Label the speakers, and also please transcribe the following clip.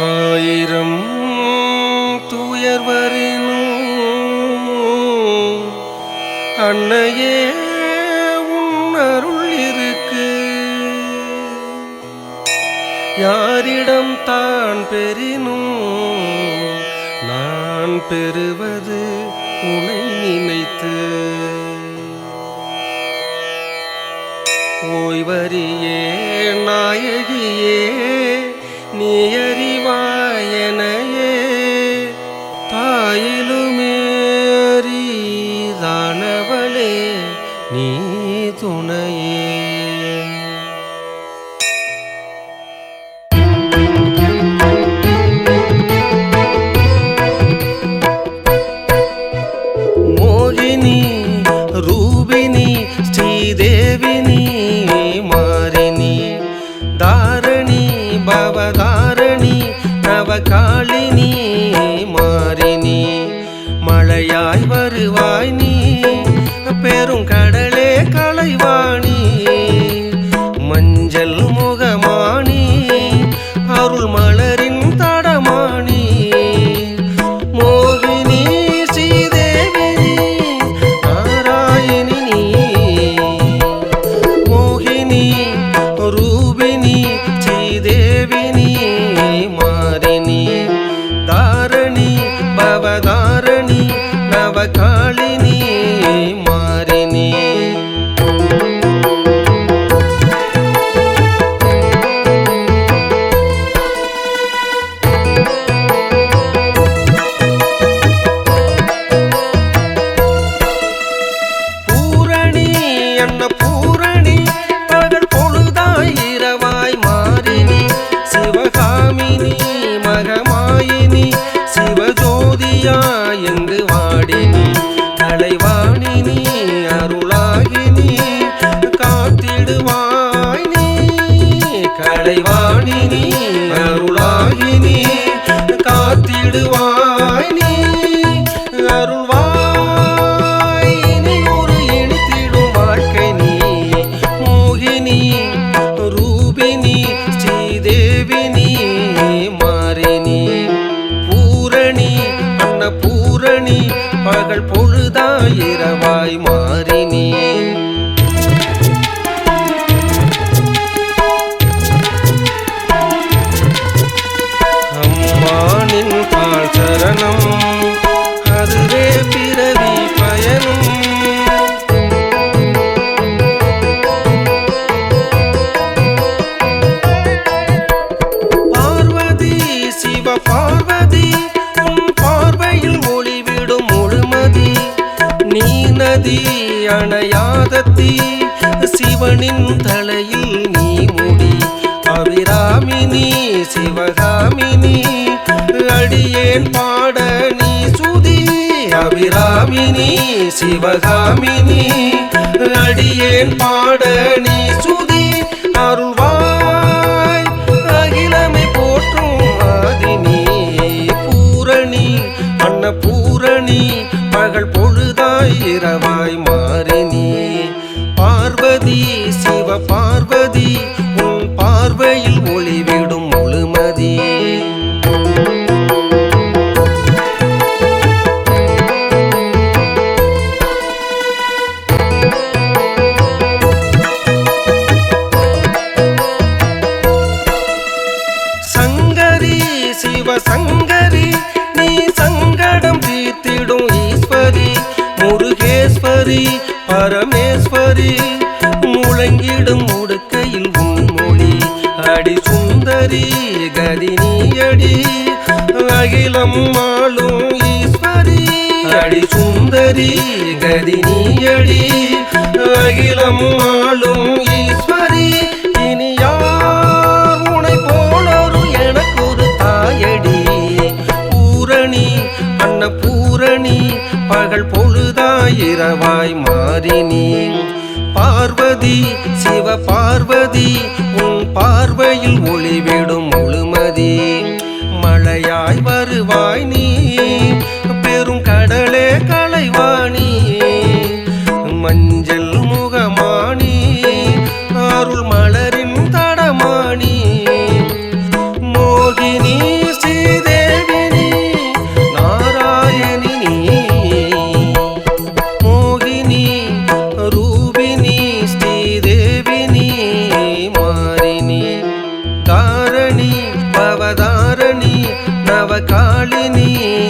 Speaker 1: ஆயிரம் துயர் வரினும் அன்னையே உன்னருள் இருக்கு. யாரிடம் தான் பெறினும் நான் பெறுவது உனை நினைத்து. ஓய்வரியே நாயகியே நீயே துணையே மோகினி ரூபினி ஸ்ரீதேவினி மாரினி. தாரணி பவதாரணி நவகாளினி மாரினி. மழையாய் வருவாய் 呀呀。மாறி மாறினி அம்மானின் பால் சரணம். அதுவே பிறவி பயனும். பார்வதி சிவ பார்வதி நதி அணையாதத்தி சிவனின் தலையில் நீ முடி அபிராமினி சிவகாமினி அடியேன் பாட நீ சுதி அபிராமினி சிவகாமினி அடியேன் பாட நீ சுதி. சங்கரி நீ சங்கடம் தீர்த்திடும் ஈஸ்வரி. முருகேஸ்வரி பரமேஸ்வரி முழங்கிடும் முடுக்கையில் உன் மொழி. அடி சுந்தரி கதி கதினியடி அகிலம் ஆளும் ஈஸ்வரி. அடி சுந்தரி கதி கதினியடி அகிலம் ஆளும் ரவாய் மாறி நீ பார்வதி சிவ பார்வதி உன் பார்வையில் ஒளிவிடும் நவகாளினி மாறி